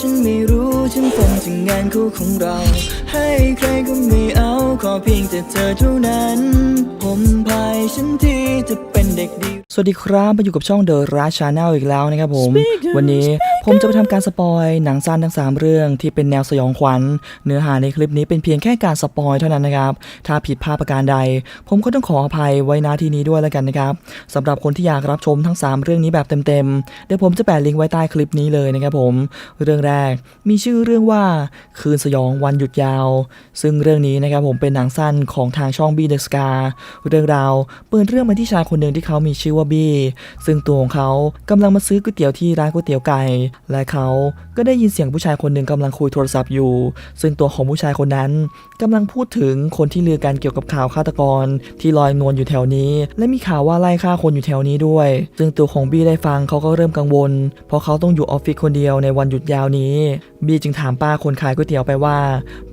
ฉันไม่รู้ฉันคงจะงานคู่ของเรา ให้ใครก็ไม่เอาขอเพียงแต่เธอเท่านั้น ผมพายฉันที่จะเป็นเด็กดี สวัสดีครับมาอยู่กับช่องเดอะราชาแนลอีกแล้วนะครับผม วันนี้ผมจะไปทำการสปอยหนังสั้นทั้ง 3 เรื่องที่เป็นแนวสยองขวัญ เนื้อหาในคลิปนี้เป็นเพียงแค่การสปอยเท่านั้นนะครับ ถ้าผิดพลาดประการใด ผมก็ต้องขออภัยไว้ณที่นี้ด้วยแล้วกันนะครับสำหรับคนที่อยากรับชมทั้ง 3 เรื่องนี้แบบเต็มๆเดี๋ยวผมจะแปะลิงก์ไว้ใต้คลิปนี้เลยนะครับผม เรื่องแรกมีชื่อเรื่องว่าคืนสยองวันหยุดยาว ซึ่งเรื่องนี้นะครับผมเป็นหนังสั้นของทางช่องบีเดอะสกาเรื่องราวเปิดเรื่องมาที่ชายคนหนึ่งที่เขามีชื่อว่าบีซึ่งตัวของเขากำลังมาซื้อก๋วยเตี๋ยวที่ร้านก๋วยเตี๋ยวไก่และเขาก็ได้ยินเสียงผู้ชายคนหนึ่งกำลังคุยโทรศัพท์อยู่ ซึ่งตัวของผู้ชายคนนั้นกำลังพูดถึงคนที่ลือกันเกี่ยวกับข่าวฆาตกร ที่ลอยนวลอยู่แถวนี้ และมีข่าวว่าไล่ฆ่าคนอยู่แถวนี้ด้วย ซึ่งตัวของบีได้ฟังเขาก็เริ่มกังวล เพราะเขาต้องอยู่ออฟฟิศคนเดียวในวันหยุดยาวนี้ บีจึงถามป้าคนขายก๋วยเตี๋ยวไปว่า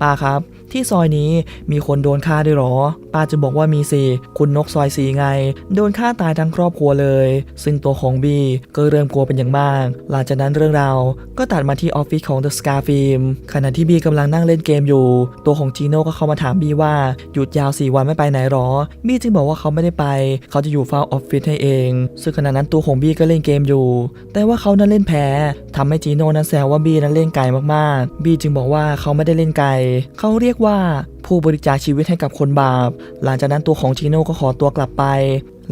ป้าครับ ที่ซอยนี้มีคนโดนฆ่าด้วยหรอป้าจึงบอกว่ามีสิคุณนกซอยสีไง โดนฆ่าตายทั้งครอบครัวเลย ซึ่งตัวของบีก็เริ่มกลัวเป็นอย่างมาก หลังจากนั้นเรื่องราวก็ตัดมาที่ออฟฟิศของ The Scar Film ขณะที่บีกำลังนั่งเล่นเกมอยู่ ตัวของจีโน่ก็เข้ามาถามบีว่าหยุดยาว 4 วันไม่ไปไหนหรอ บีจึงบอกว่าเขาไม่ได้ไป เขาจะอยู่เฝ้าออฟฟิศให้เอง ซึ่งขณะนั้นตัวของบีก็เล่นเกมอยู่ แต่ว่าเขานั้นเล่นแพ้ทำให้จีโน่นั้นแซวว่าบีนั้นเล่นไก่มากๆ บีจึงบอกว่าเขาไม่ได้เล่นไก่เขาเรียกว่าผู้บริจาคชีวิตให้กับคนบาป หลังจากนั้นตัวของจีโน่ก็ขอตัวกลับไป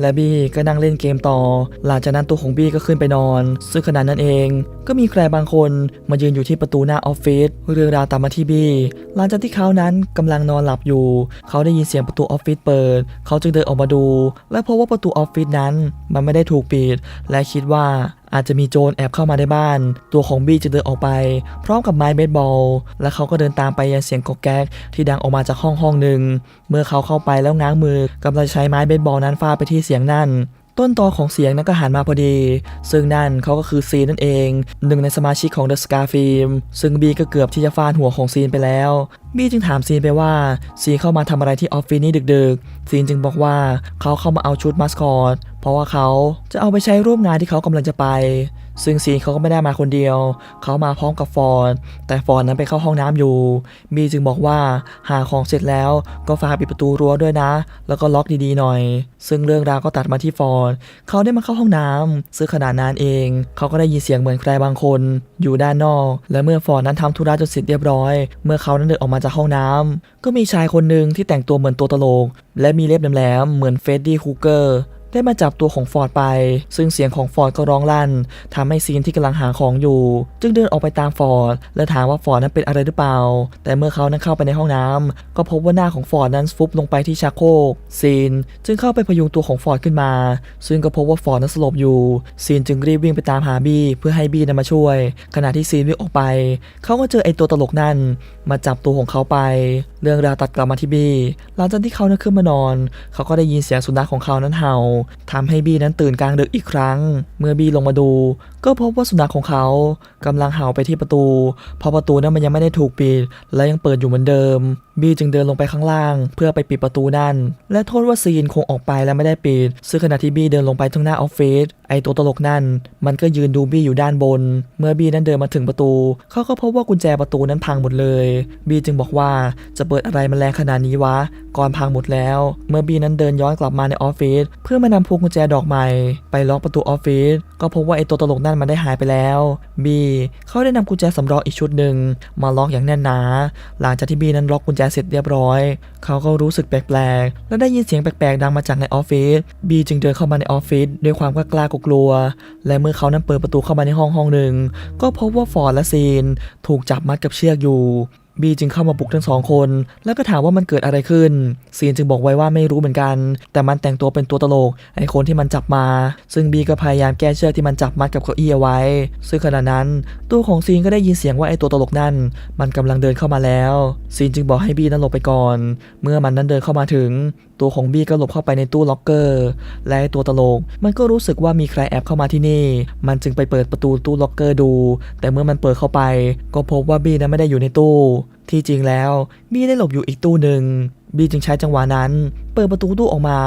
และบี้ก็นั่งเล่นเกมต่อ หลังจากนั้นตัวของบี้ก็ขึ้นไปนอน ซึ่งขณะนั้นเอง ก็มีใครบางคนมายืนอยู่ที่ประตูหน้าออฟฟิศ เรื่องราวตามมาที่บี้หลังจากที่เขานั้นกำลังนอนหลับอยู่ เขาได้ยินเสียงประตูออฟฟิศเปิด เขาจึงเดินออกมาดู และพบว่าประตูออฟฟิศนั้น มันไม่ได้ถูกปิด และคิดว่า อาจจะมีโจรแอบเข้ามาในบ้าน ตัวของบี้จะเดินออกไป พร้อมกับไม้เบสบอล และเขาก็เดินตามไปยังเสียงกอกแก๊กที่ดังออกมาจากห้องห้องหนึ่ง เมื่อเขาเข้าไปแล้วง้างมือกำลังใช้ไม้เบสบอลนั้นฟาดไปที่เสียงนั่น ต้นตอของเสียงนั้นก็หันมาพอดี ซึ่งนั่นเขาก็คือซีนนั่นเอง หนึ่งในสมาชิกของ The Scar Film ซึ่งบีก็เกือบที่จะฟาดหัวของซีนไปแล้ว บีจึงถามซีนไปว่า ซีนเข้ามาทำอะไรที่ออฟฟิศนี้ดึกๆ ซีนจึงบอกว่าเขาเข้ามาเอาชุดมาสคอต เพราะว่าเขาจะเอาไปใช้ร่วมงานที่เขากำลังจะไป ซึ่งซีนเขาก็ไม่ได้มาคนเดียว เขามาพร้อมกับฟอร์ดแต่ฟอร์ดนั้นไปเข้าห้องน้ำอยู่บีจึงบอกว่าหาของเสร็จแล้วก็ฝากปิดประตูรั้วด้วยนะ แล้วก็ล็อกดีๆหน่อย ซึ่งเรื่องราวก็ตัดมาที่ฟอร์ดเขาได้มาเข้าห้องน้ำซึ่งขณะนั้นเอง เขาก็ได้ยินเสียงเหมือนใครบางคน อยู่ด้านนอก และเมื่อฟอร์ดนั้นทำธุระจนเสร็จเรียบร้อย เมื่อเขานั้นเดินออกมาจากห้องน้ำก็มีชายคนหนึ่งที่แต่งตัวเหมือนตัวตลกและมีเล็บแหลมๆเหมือนเฟรดดี้คูเกอร์ ได้มาจับตัวของฟอร์ดไป ซึ่งเสียงของฟอร์ดก็ร้องลั่นทำให้ซีนที่กำลังหาของอยู่ จึงเดินออกไปตามฟอร์ดและถามว่าฟอร์ดนั้นเป็นอะไรหรือเปล่า แต่เมื่อเขานั้นเข้าไปในห้องน้ำก็พบว่าหน้าของฟอร์ดนั้นฟุบลงไปที่ชักโครกซีนจึงเข้าไปพยุงตัวของฟอร์ดขึ้นมา ซึ่งก็พบว่าฟอร์ดนั้นสลบอยู่ ซีนจึงรีบวิ่งไปตามหาบี้เพื่อให้บี้นั้นมาช่วย ขณะที่ซีนวิ่งออกไป เขาก็เจอไอ้ตัวตลกนั่น มาจับตัวของเขาไป เรื่องราวตัดกลับมาที่บี้หลังจากที่เขานั้นขึ้นมานอน เขาก็ได้ยินเสียงสุนัขของเขานั้นเห่าทำให้บี้นั้นตื่นกลางดึกอีกครั้ง เมื่อบี้ลงมาดู ก็พบว่าสุนัขของเขากำลังเห่าไปที่ประตู เพราะประตูนั้นมันยังไม่ได้ถูกปิด และยังเปิดอยู่เหมือนเดิม บี้จึงเดินลงไปข้างล่าง เพื่อไปปิดประตูนั่น และโทษว่าซีนคงออกไปและไม่ได้ปิด ซึ่งขณะที่บี้เดินลงไปตรงหน้าออฟฟิศไอตัวตลกนั่น มันก็ยืนดูบี้อยู่ด้านบน เมื่อบี้นั้นเดินมาถึงประตู เขาก็พบว่ากุญแจประตูนั้นพังหมดเลย บี้จึงบอกว่าจะเปิดอะไรมันแรงขนาดนี้วะ ก่อนพังหมดแล้ว เมื่อบี้นั้นเดินย้อนกลับมาในออฟฟิศเพื่อมานำพวงกุญแจดอกใหม่ ไปล็อกประตูออฟฟิศก็พบว่าไอตัวตลกนั่นมันได้หายไปแล้วบีเขาได้นำกุญแจสำรองอีกชุดหนึ่งมาล็อกอย่างแน่นหนา หลังจากที่บีนั้นล็อกกุญแจเสร็จเรียบร้อย เขาก็รู้สึกแปลกๆ และได้ยินเสียงแปลกๆ ดังมาจากในออฟฟิศบีจึงเดินเข้ามาในออฟฟิศด้วยความกล้ากลัว และเมื่อเขานั้นเปิดประตูเข้ามาในห้องห้องหนึ่ง ก็พบว่าฟอร์ดและซีน ถูกจับมัดกับเชือกอยู่ บีจึงเข้ามาปลุกทั้งสองคน แล้วก็ถามว่ามันเกิดอะไรขึ้น ซีนจึงบอกไว้ว่าไม่รู้เหมือนกัน แต่มันแต่งตัวเป็นตัวตลก ไอ้คนที่มันจับมา ซึ่งบีก็พยายามแก้เชือกที่มันจับมัดกับเก้าอี้เอาไว้ ซึ่งขณะนั้นตัวของซีนก็ได้ยินเสียงว่าไอ้ตัวตลกนั่น มันกำลังเดินเข้ามาแล้ว ซีนจึงบอกให้บีนั้นหลบไปก่อน เมื่อมันนั้นเดินเข้ามาถึงตัวของบี้ก็หลบเข้าไปในตู้ล็อกเกอร์ และตัวตลก มันก็รู้สึกว่ามีใครแอบเข้ามาที่นี่ มันจึงไปเปิดประตูตู้ล็อกเกอร์ดู แต่เมื่อมันเปิดเข้าไป ก็พบว่าบี้นั้นไม่ได้อยู่ในตู้ ที่จริงแล้วบี้ได้หลบอยู่อีกตู้หนึ่งบี้จึงใช้จังหวะนั้น เปิดประตูตู้ออกมา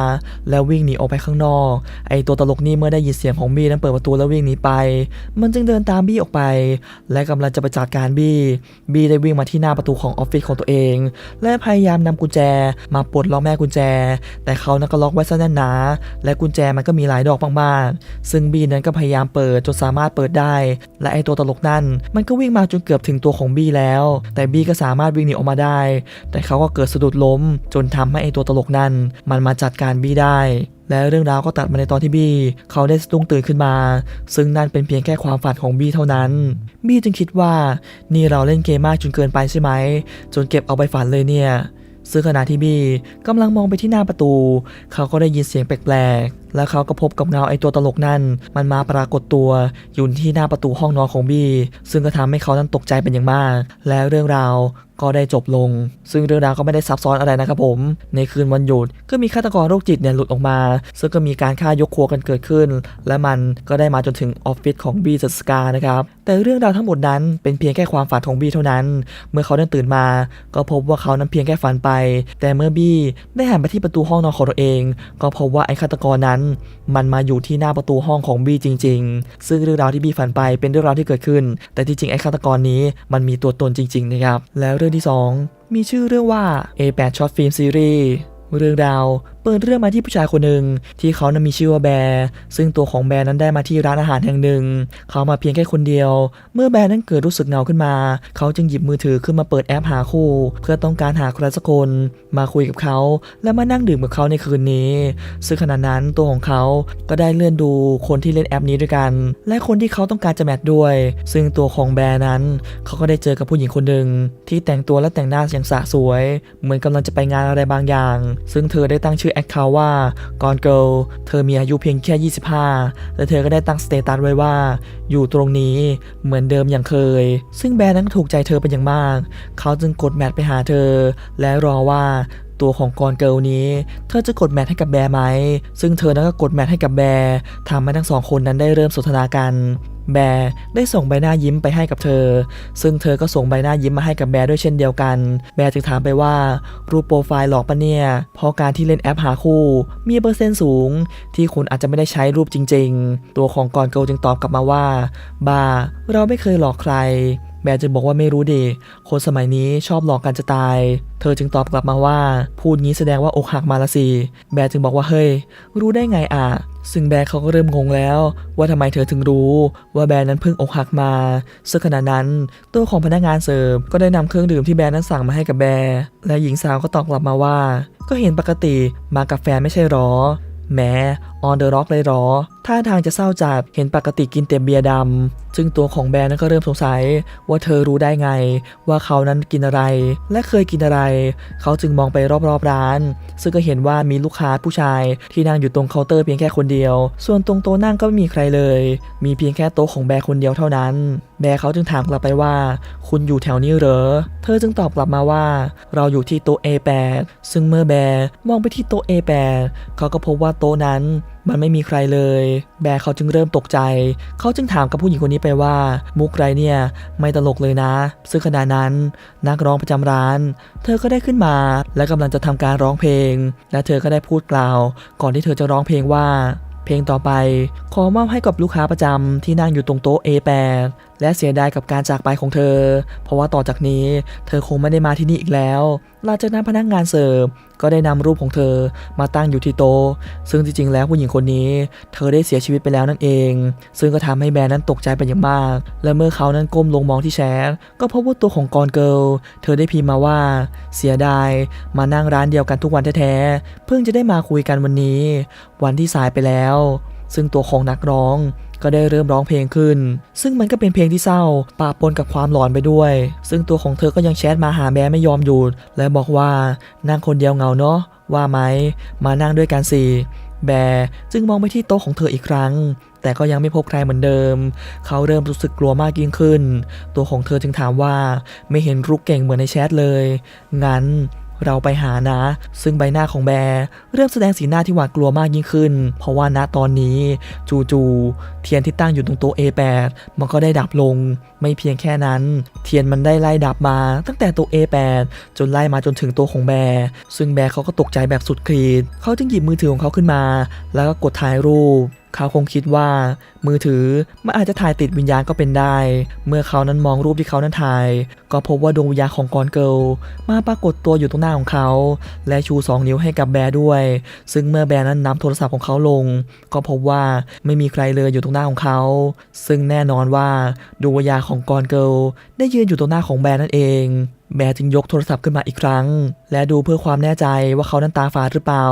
แล้ววิ่งหนีออกไปข้างนอก ไอตัวตลกนี่เมื่อได้ยินเสียงของบี้นั้นเปิดประตูแล้ววิ่งหนีไป มันจึงเดินตามบี้ออกไป และกำลังจะไปจัดการบี้บี้ได้วิ่งมาที่หน้าประตูของออฟฟิศของตัวเอง และพยายามนำกุญแจ มาปลดล็อกแม่กุญแจ แต่เขานั้นก็ล็อกไว้ซะแน่นหนา และกุญแจมันก็มีหลายดอกมากๆ ซึ่งบี้นั้นก็พยายามเปิดจนสามารถเปิดได้ และไอตัวตลกนั่น มันก็วิ่งมาจนเกือบถึงตัวของบี้แล้ว แต่บี้ก็สามารถวิ่งหนีออกมาได้ แต่เขาก็เกิดสะดุดล้ม จนทำให้ไอตัวตลกนั่นมันมาจัดการบี้ได้ และเรื่องราวก็ตัดมาในตอนที่บี้เขาได้สะดุ้งตื่นขึ้นมา ซึ่งนั่นเป็นเพียงแค่ความฝันของบี้เท่านั้น บี้จึงคิดว่า นี่เราเล่นเกมมากจนเกินไปใช่ไหม จนเก็บเอาไปฝันเลยเนี่ยซึ่งขณะที่บี้กำลังมองไปที่หน้าประตู เขาก็ได้ยินเสียงแปลกแล้วเขาก็พบกับเงาไอตัวตลกนั่น มันมาปรากฏตัวอยู่ที่หน้าประตูห้องนอนของบี้ซึ่งก็ทำให้เขานั้นตกใจเป็นอย่างมาก และเรื่องราวก็ได้จบลง ซึ่งเรื่องราวก็ไม่ได้ซับซ้อนอะไรนะครับผม ในคืนวันหยุดก็มีฆาตกรโรคจิตเนี่ยหลุดออกมา ซึ่งก็มีการฆ่ายกครัวกันเกิดขึ้น และมันก็ได้มาจนถึงออฟฟิศของบีจัสกานะครับ แต่เรื่องราวทั้งหมดนั้นเป็นเพียงแค่ความฝันของบีเท่านั้น เมื่อเขาได้ตื่นมา ก็พบว่าเขานั้นเพียงแค่ฝันไป แต่เมื่อบี้ได้หันไปที่ประตูห้องนอนของตัวเอง ก็พบว่าไอ้ฆาตกรนั้นมันมาอยู่ที่หน้าประตูห้องของบี้จริง ๆ ซึ่งเรื่องราวที่บี้ฝันไปเป็นเรื่องราวที่เกิดขึ้น แต่ที่จริงไอ้ฆาตกรนี้มันมีตัวตนจริงๆนะครับแล้วเรื่องที่ 2 มีชื่อเรื่องว่า A8 Short Film Series เรื่องราวเปิดเรื่องมาที่ผู้ชายคนหนึ่งที่เขานั้นมีชื่อว่าแบร์ซึ่งตัวของแบร์นั้นได้มาที่ร้านอาหารแห่งหนึ่ง เขามาเพียงแค่คนเดียว เมื่อแบร์นั้นเกิดรู้สึกเหงาขึ้นมา เขาจึงหยิบมือถือขึ้นมาเปิดแอปหาคู่ เพื่อต้องการหาใครสักคน มาคุยกับเขา และมานั่งดื่มกับเขาในคืนนี้ ซึ่งขณะนั้นตัวของเขาก็ได้เลื่อนดูคนที่เล่นแอปนี้ด้วยกัน และคนที่เขาต้องการจะแมทด้วย ซึ่งตัวของแบร์นั้น เขาก็ได้เจอกับผู้หญิงคนหนึ่งที่แต่งตัวและแต่งหน้าอย่างสะสวย เหมือนกำลังจะไปงานอะไรบางอย่างซึ่งเธอได้ตั้งชื่อแอคเคาท์ว่า Gone Girl เธอมีอายุเพียงแค่ 25 และเธอก็ได้ตั้งสเตตัสไว้ว่า อยู่ตรงนี้เหมือนเดิมอย่างเคย ซึ่งแบร์นั้นถูกใจเธอเป็นอย่างมาก เขาจึงกดแมทไปหาเธอ และรอว่าตัวของกอนเกิลนี้ เธอจะกดแมทให้กับแบร์ไหม ซึ่งเธอนั้นก็กดแมทให้กับแบร์ทำให้ทั้งสองคนนั้นได้เริ่มสนทนากัน แบร์ได้ส่งใบหน้ายิ้มไปให้กับเธอ ซึ่งเธอก็ส่งใบหน้ายิ้มมาให้กับแบร์ด้วยเช่นเดียวกัน แบร์จึงถามไปว่ารูปโปรไฟล์หลอกปะเนี่ยเพราะการที่เล่นแอปหาคู่ มีเปอร์เซ็นต์สูง ที่คุณอาจจะไม่ได้ใช้รูปจริง ๆ ตัวของกอนเกิลจึงตอบกลับมาว่าบ้าเราไม่เคยหลอกใคร แบร์จึงบอกว่าไม่รู้ดิคนสมัยนี้ชอบหลอกกันจะตาย เธอจึงตอบกลับมาว่า พูดงี้แสดงว่าอกหักมาละสิแบร์จึงบอกว่าเฮ้ย รู้ได้ไงอะ ซึ่งแบร์เขาก็เริ่มงงแล้ว ว่าทำไมเธอถึงรู้ว่าแบร์นั้นเพิ่งอกหักมาซึ่งขณะนั้นตัวของพนักงานเสิร์ฟก็ได้นำเครื่องดื่มที่แบร์นั้นสั่งมาให้กับแบร์และหญิงสาวก็ตอบกลับมาว่า ก็เห็นปกติมากับแฟนไม่ใช่หรอแหม้ออนเดอะร็อกเลยหรอ ท่าทางจะเศร้าจัด เห็นปกติกินแต่เบียร์ดำ ซึ่งตัวของแบรนด์นั้นก็เริ่มสงสัย ว่าเธอรู้ได้ไง ว่าเขานั้นกินอะไร และเคยกินอะไร เขาจึงมองไปรอบๆร้าน ซึ่งก็เห็นว่ามีลูกค้าผู้ชายที่นั่งอยู่ตรงเคาน์เตอร์เพียงแค่คนเดียว ส่วนตรงโต๊ะนั่งก็ไม่มีใครเลย มีเพียงแค่โต๊ะของแบร์คนเดียวเท่านั้น แบร์เขาจึงถามกลับไปว่า คุณอยู่แถวนี้เหรอ เธอจึงตอบกลับมาว่า เราอยู่ที่โต๊ะ A8 ซึ่งเมื่อแบร์มองไปที่โต๊ะ A8 เขาก็พบว่าโต๊ะนั้นมันไม่มีใครเลย แบร์เขาจึงเริ่มตกใจ เขาจึงถามกับผู้หญิงคนนี้ไปว่า มุกไรเนี่ยไม่ตลกเลยนะ ซึ่งขณะนั้น นักร้องประจำร้าน เธอก็ได้ขึ้นมา และกำลังจะทำการร้องเพลง และเธอก็ได้พูดกล่าว ก่อนที่เธอจะร้องเพลงว่า เพลงต่อไป ขอมอบให้กับลูกค้าประจำที่นั่งอยู่ตรงโต๊ะ A8 และเสียดายกับการจากไปของเธอ เพราะว่าต่อจากนี้เธอคงไม่ได้มาที่นี่อีกแล้วหลังจากนั้นพนักงานเสิร์ฟก็ได้นำรูปของเธอมาตั้งอยู่ที่โต๊ะซึ่งจริงๆ แล้วผู้หญิงคนนี้ เธอได้เสียชีวิตไปแล้วนั่นเอง ซึ่งก็ทำให้แบรนด์นั้นตกใจเป็นอย่างมาก และเมื่อเขานั้นก้มลงมองที่แชทก็พบว่าตัวของกอนเกิลเธอได้พิมพ์มาว่า เสียดายมานั่งร้านเดียวกันทุกวันแท้ๆเพิ่งจะได้มาคุยกันวันนี้ วันที่สายไปแล้ว ซึ่งตัวของนักร้อง ก็ได้เริ่มร้องเพลงขึ้น ซึ่งมันก็เป็นเพลงที่เศร้าปะปนกับความหลอนไปด้วย ซึ่งตัวของเธอก็ยังแชทมาหาแบร์ไม่ยอมหยุดและบอกว่านั่งคนเดียวเหงาเนาะว่าไหมมานั่งด้วยกันสิแบร์จึงมองไปที่โต๊ะของเธออีกครั้ง แต่ก็ยังไม่พบใครเหมือนเดิม เขาเริ่มรู้สึกกลัวมากยิ่งขึ้น ตัวของเธอจึงถามว่าไม่เห็นรุกเก่งเหมือนในแชทเลย งั้น เราไปหานะ ซึ่งใบหน้าของแบร์เริ่มแสดงสีหน้าที่หวาดกลัวมากยิ่งขึ้น เพราะว่าณตอนนี้ จู่ๆเทียนที่ตั้งอยู่ตรงโต๊ะ A8 มันก็ได้ดับลง ไม่เพียงแค่นั้น เทียนมันได้ไล่ดับมา ตั้งแต่ตัว A8 จนไล่มาจนถึงตัวของแบร์ซึ่งแบร์เขาก็ตกใจแบบสุดขีดเขาจึงหยิบมือถือของเขาขึ้นมา แล้วก็กดถ่ายรูป เขาคงคิดว่า มือถือมันอาจจะถ่ายติดวิญญาณก็เป็นได้ เมื่อเขานั้นมองรูปที่เขานั้นถ่าย ก็พบว่าดวงวิญญาณของกอนเกิลมาปรากฏตัวอยู่ตรงหน้าของเขา และชู 2 นิ้วให้กับแบร์ด้วย ซึ่งเมื่อแบร์นั้นนำโทรศัพท์ของเขาลง ก็พบว่าไม่มีใครเลยอยู่ตรงหน้าของเขา ซึ่งแน่นอนว่าดวงวิญญาณของกอนเกิลได้ยืนอยู่ตรงหน้าของแบร์นั่นเอง แบร์จึงยกโทรศัพท์ขึ้นมาอีกครั้ง และดูเพื่อความแน่ใจว่าเขานั้นตาฝาดหรือเปล่า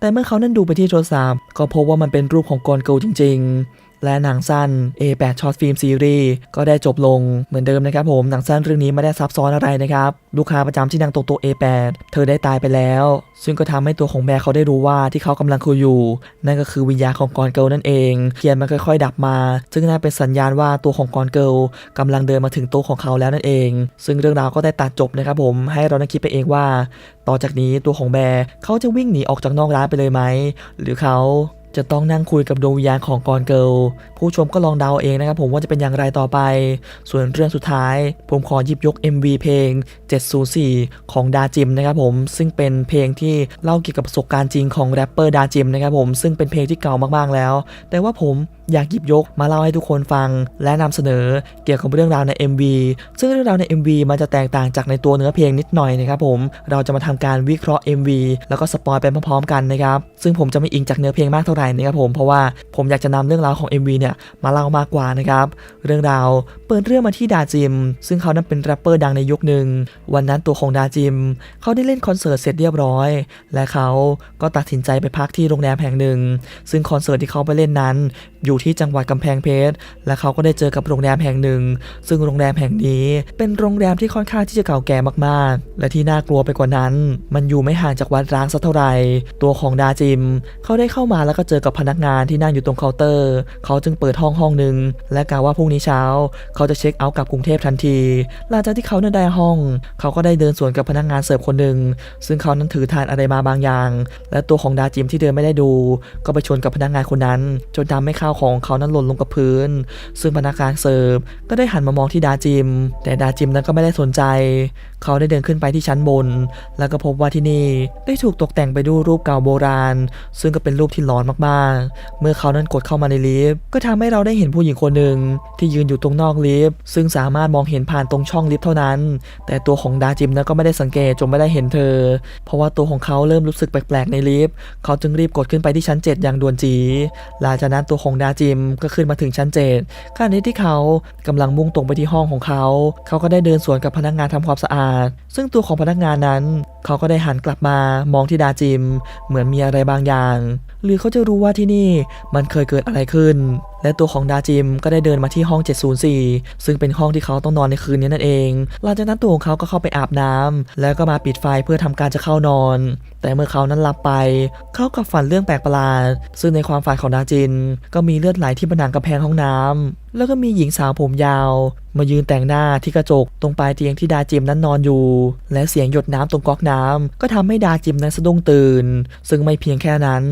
แต่เมื่อเขานั้นดูไปที่โทรศัพท์ ก็พบว่ามันเป็นรูปของกอนเกิลจริง ๆ และหนังสั้น A8 ช็อตฟิล์มซีรีส์ก็ได้จบลงเหมือนเดิมนะครับผมหนังสั้นเรื่องนี้ไม่ได้ซับซ้อนอะไรนะครับลูกค้าประจำที่นั่งตรงตัว A8 เธอได้ตายไปแล้ว ซึ่งก็ทำให้ตัวของแบร์เขาได้รู้ว่าที่เขากำลังคุยอยู่ นั่นก็คือวิญญาณของกอนเกิลนั่นเองเทียนมันค่อยๆ ดับมา ซึ่งน่าเป็นสัญญาณว่าตัวของกอนเกิลกำลังเดินมาถึงโต๊ะของเขาแล้วนั่นเอง ซึ่งเรื่องราวก็ได้ตัดจบนะครับผมให้เราได้คิดไปเองว่า ต่อจากนี้ตัวของแบร์เขาจะวิ่งหนีออกจากนอกร้านไปเลยไหมหรือเขา จะต้องนั่งคุยกับดวงวิญญาณของกอนเกิลผู้ชมก็ลองเดาเองนะครับผมว่าจะเป็นอย่างไรต่อไป ส่วนเรื่องสุดท้าย ผมขอหยิบยก MV เพลง 704 ของดาจิมนะครับผมซึ่งเป็นเพลงที่เล่าเกี่ยวกับประสบการณ์จริงของแรปเปอร์ดาจิมนะครับผมซึ่งเป็นเพลงที่เก่ามากๆแล้ว แต่ว่าผม อยากหยิบยกมาเล่าให้ทุกคนฟัง และนำเสนอเกี่ยวกับเรื่องราวใน MV ซึ่งเรื่องราวใน MV มันจะแตกต่างจากในตัวเนื้อเพลงนิดหน่อยนะครับผมเราจะมาทำการวิเคราะห์ MV แล้วก็สปอยไปพร้อมๆกันนะครับซึ่งผมจะไม่อิงจากเนื้อเพลงมากเท่าไหร่นะครับผมเพราะว่าผมอยากจะนำเรื่องราวของ MV เนี่ยมาเล่ามากกว่านะครับเรื่องราวเปิดเรื่องมาที่ดาจิม ซึ่งเขานั้นเป็นแรปเปอร์ดังในยุคหนึ่งวันนั้นตัวของดาจิม เขาได้เล่นคอนเสิร์ตเสร็จเรียบร้อย และเขาก็ตัดสินใจไปพักที่โรงแรมแห่งหนึ่ง ซึ่งคอนเสิร์ตที่เขาไปเล่นนั้นอยู่ที่จังหวัดกำแพงเพชร และเขาก็ได้เจอกับโรงแรมแห่งหนึ่ง ซึ่งโรงแรมแห่งนี้ เป็นโรงแรมที่ค่อนข้างที่จะเก่าแก่มากๆ และที่น่ากลัวไปกว่านั้น มันอยู่ไม่ห่างจากวัดร้างสักเท่าไหร่ ตัวของดาจิม เขาได้เข้ามาแล้วก็เจอกับพนักงานที่นั่งอยู่ตรงเคาน์เตอร์ เขาจึงเปิดห้องห้องหนึ่งและกล่าวว่าพรุ่งนี้เช้า เขาจะเช็คเอาท์กลับกรุงเทพทันที หลังจากที่เขานั้นได้ห้อง เขาก็ได้เดินสวนกับพนักงานเสิร์ฟคนหนึ่งซึ่งเขานั้นถือทานอะไรมาบางอย่าง และตัวของดาจิมที่เดินไม่ได้ดู ก็ไปชนกับพนักงานคนนั้น จนทำให้ข้าวของของเขานั้นหล่นลงกับพื้น ซึ่งพนักงานเสิร์ฟก็ได้หันมามองที่ดาจิม แต่ดาจิมนั้นก็ไม่ได้สนใจ เขาได้เดินขึ้นไปที่ชั้นบน แล้วก็พบว่าที่นี่ได้ถูกตกแต่งไปด้วยรูปเก่าโบราณ ซึ่งก็เป็นรูปที่หลอนมากๆ เมื่อเขานั้นกดเข้ามาในลิฟต์ก็ทำให้เราได้เห็นผู้หญิงคนหนึ่งที่ยืนอยู่ตรงนอกลิฟต์ซึ่งสามารถมองเห็นผ่านตรงช่องลิฟต์เท่านั้น แต่ตัวของดาจิมนั้นก็ไม่ได้สังเกตจนไม่ได้เห็นเธอ เพราะว่าตัวของเขาเริ่มรู้สึกแปลกๆในลิฟต์เขาจึงรีบกดขึ้นไปที่ชั้น 7 อย่างด่วนจีหลังจากนั้นตัวของดาจิมก็ขึ้นมาถึงชั้นเจ็ดขณะนี้ที่เขากำลังมุ่งตรงไปที่ห้องของเขา เขาก็ได้เดินสวนกับพนักงานทำความสะอาด ซึ่งตัวของพนักงานนั้น เขาก็ได้หันกลับมามองที่ดาจิม เหมือนมีอะไรบางอย่าง หรือเขาจะรู้ว่าที่นี่มันเคยเกิดอะไรขึ้น และตัวของดาจิมก็ได้เดินมาที่ห้อง 704 ซึ่งเป็นห้องที่เขาต้องนอนในคืนนี้นั่นเอง หลังจากนั้นตัวของเขาก็เข้าไปอาบน้ำแล้วก็มาปิดไฟเพื่อทำการจะเข้านอน แต่เมื่อเขานั้นหลับไป เขากับฝันเรื่องแปลกประหลาด ซึ่งในความฝันของดาจิน ก็มีเลือดไหลที่ผนังกำแพงห้องน้ำแล้วก็มีหญิงสาวผมยาวมายืนแต่งหน้าที่กระจกตรงปลายเตียงที่ดาจิมนั้นนอนอยู่ และเสียงหยดน้ำตรงก๊อกน้ำก็ทำให้ดาจิมนั้นสะดุ้งตื่น ซึ่งไม่เพียงแค่นั้น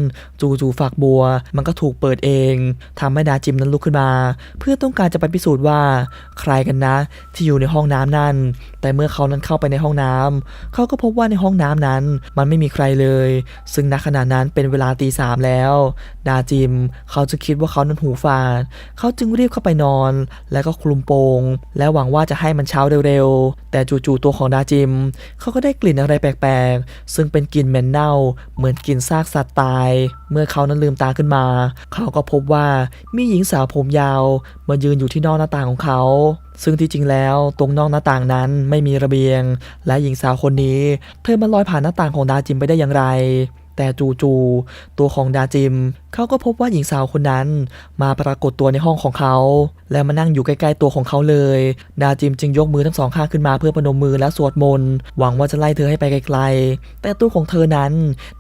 จู่ๆฝักบัว มันก็ถูกเปิดเองทำให้ดาจิมนั้นลุกขึ้นมา เพื่อต้องการจะไปพิสูจน์ว่า ใครกันนะ ที่อยู่ในห้องน้ำนั่น แต่เมื่อเขานั้นเข้าไปในห้องน้ำเขาก็พบว่าในห้องน้ำนั้น มันไม่มีใครเลย ซึ่งณขณะนั้นเป็นเวลาตีสามแล้ว ดาจิม เขาจะคิดว่าเขานั้นหูฝาด เขาจึงรีบเข้าไปนอน แล้วก็คลุมโปงและหวังว่าจะให้มันเช้าเร็วๆ แต่จู่ๆตัวของดาจิม เขาก็ได้กลิ่นอะไรแปลกๆ ซึ่งเป็นกลิ่นเหม็นเน่า เหมือนกลิ่นซากสัตว์ตาย เมื่อเขานั้นลืมตาขึ้นมา เขาก็พบว่ามีหญิงสาวผมยาว มายืนอยู่ที่นอกหน้าต่างของเขา ซึ่งที่จริงแล้วตรงนอกหน้าต่างนั้นไม่มีระเบียง และหญิงสาวคนนี้ เธอมันลอยผ่านหน้าต่างของดาจิมไปได้อย่างไร แต่จู่ๆตัวของดาจิม เขาก็พบว่าหญิงสาวคนนั้น มาปรากฏตัวในห้องของเขา และมานั่งอยู่ใกล้ๆตัวของเขาเลย ดาจิมจึงยกมือทั้งสองข้างขึ้นมาเพื่อประนมมือและสวดมนต์หวังว่าจะไล่เธอให้ไปไกลๆ แต่ตัวของเธอนั้น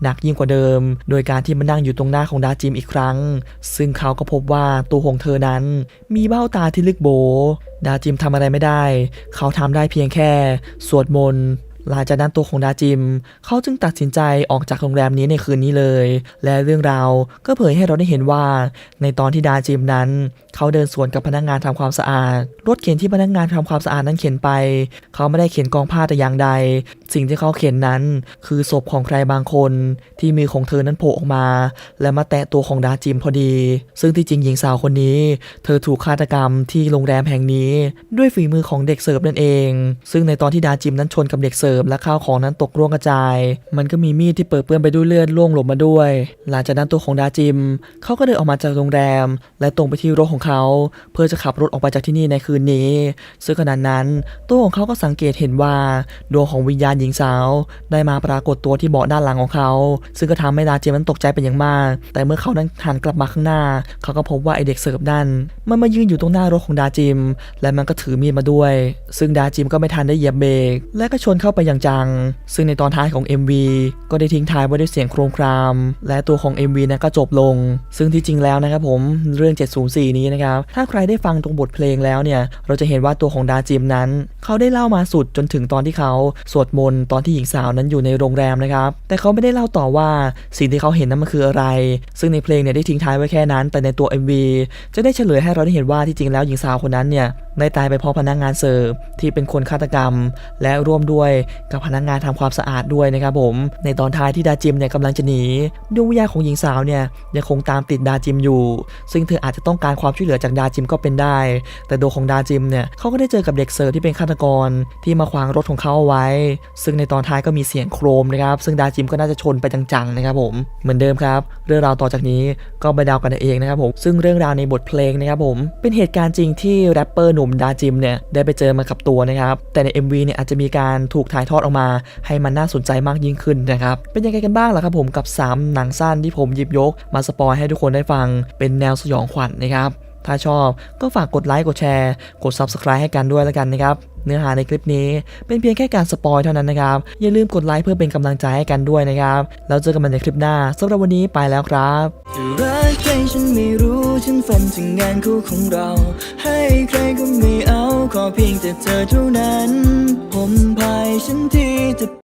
หนักยิ่งกว่าเดิม โดยการที่มานั่งอยู่ตรงหน้าของดาจิมอีกครั้ง ซึ่งเขาก็พบว่าตัวของเธอนั้น มีเบ้าตาที่ลึกโบ ดาจิมทำอะไรไม่ได้ เขาทำได้เพียงแค่ สวดมนต์ หลังจากนั้นตัวของดาจิม เขาจึงตัดสินใจออกจากโรงแรมนี้ในคืนนี้เลย และเรื่องราวก็เผยให้เราได้เห็นว่า ในตอนที่ดาจิมนั้น เขาเดินสวนกับพนักงานทำความสะอาด รถเข็นที่พนักงานทำความสะอาดนั้นเข็นไป เขาไม่ได้เข็นกองผ้าแต่อย่างใด สิ่งที่เขาเข็นนั้น คือศพของใครบางคนที่มือของเธอนั้นโผล่ออกมา และมาแตะตัวของดาจิมพอดี ซึ่งที่จริงหญิงสาวคนนี้ เธอถูกฆาตกรรมที่โรงแรมแห่งนี้ ด้วยฝีมือของเด็กเสิร์ฟนั่นเอง ซึ่งในตอนที่ดาจิมนั้นชนกับเด็กเสิร์ฟและข้าวของนั้นตกร่วงกระจาย มันก็มีมีดที่เปิดเปื้อนไปด้วยเลือดล่วงหล่นมาด้วย หลังจากนั้นตัวของดาจิม เขาก็เดินออกมาจากโรงแรม และตรงไปที่รถของเขา เพื่อจะขับรถออกไปจากที่นี่ในคืนนี้ ซึ่งขณะนั้น ตัวของเขาก็สังเกตเห็นว่าดวงของวิญญาณหญิงสาว ได้มาปรากฏตัวที่เบาะด้านหลังของเขา ซึ่งก็ทำให้ดาจิมนั้นตกใจเป็นอย่างมาก แต่เมื่อเขานั้นหันกลับมาข้างหน้า เขาก็พบว่าไอเด็กเสิร์ฟนั่นมันมายืนอยู่ตรงหน้ารถของดาจิม และมันก็ถือมีดมาด้วย ซึ่งดาจิมก็ไม่ทันได้เหยียบเบรกและก็ชนเข้าไปอย่างจัง ซึ่งในตอนท้ายของ MV ก็ได้ทิ้งท้ายไว้ด้วยเสียงโครมคราม และตัวของ MV นั้นก็จบลง ซึ่งที่จริงแล้วนะครับผมเรื่อง 704 นี้นะครับ ถ้าใครได้ฟังตรงบทเพลงแล้วเนี่ย เราจะเห็นว่าตัวของดาจิมนั้น เขาได้เล่ามาสุดจนถึงตอนที่เขาสวดมนต์ตอนที่หญิงสาวนั้นอยู่ในโรงแรมนะครับ แต่เขาไม่ได้เล่าต่อว่าสิ่งที่เขาเห็นนั้นมันคืออะไร ซึ่งในเพลงเนี่ยได้ทิ้งท้ายไว้แค่นั้น แต่ในตัว MV จะได้เฉลยให้เราได้เห็นว่าที่จริงแล้วหญิงสาวคนนั้นเนี่ยได้ตายไปเพราะพนักงานเสิร์ฟที่เป็นคนฆาตกรรม และร่วมด้วยกับพนักงานทำความสะอาดด้วยนะครับผม ในตอนท้ายที่ดาจิมเนี่ยกำลังจะหนีดวงวิญญาณของหญิงสาวเนี่ยยังคงตามติดดาจิมอยู่ ซึ่งเธออาจจะต้องการความช่วยเหลือจากดาจิมก็เป็นได้ แต่ตัวของดาจิมเนี่ยเขาก็ได้เจอกับเด็กเสิร์ฟที่เป็นฆาตกรที่มาขวางรถของเขาเอาไว้ ซึ่งในตอนท้ายก็มีเสียงโครมนะครับ ซึ่งดาจิมก็น่าจะชนไปจังๆนะครับผมเหมือนเดิมครับ เรื่องราวต่อจากนี้ก็ไปดาวกันเองนะครับผมซึ่งเรื่องราวในบทเพลงนะครับผมเป็นเหตุการณ์จริงที่แรปเปอร์หนุ่มดาจิมเนี่ยได้ไปเจอมากับตัวนะครับแต่ใน MV เนี่ยอาจจะมีการถูกถ่ายทอดออกมา ให้มันน่าสนใจมากยิ่งขึ้นนะครับ เป็นยังไงกันบ้างล่ะครับผมกับ 3 หนังสั้นที่ผมหยิบยก มาสปอยให้ทุกคนได้ฟัง เป็นแนวสยองขวัญนะครับถ้าชอบก็ฝากกดไลค์กดแชร์ กด Subscribe ให้กันด้วยแล้วกันนะครับ เนื้อหาในคลิปนี้เป็นเพียงแค่การสปอยเท่านั้นนะครับ อย่าลืมกดไลค์เพื่อเป็นกำลังใจให้กันด้วยนะครับ แล้วเจอกันใหม่ในคลิปหน้าสำหรับวันนี้ไปแล้วครับจะรักใครฉันไม่รู้ฉันฝันถึงงานคู่ของเรา ให้ใครก็ไม่เอาขอเพียงแต่เธอเท่านั้น ผมพายฉันที่จะ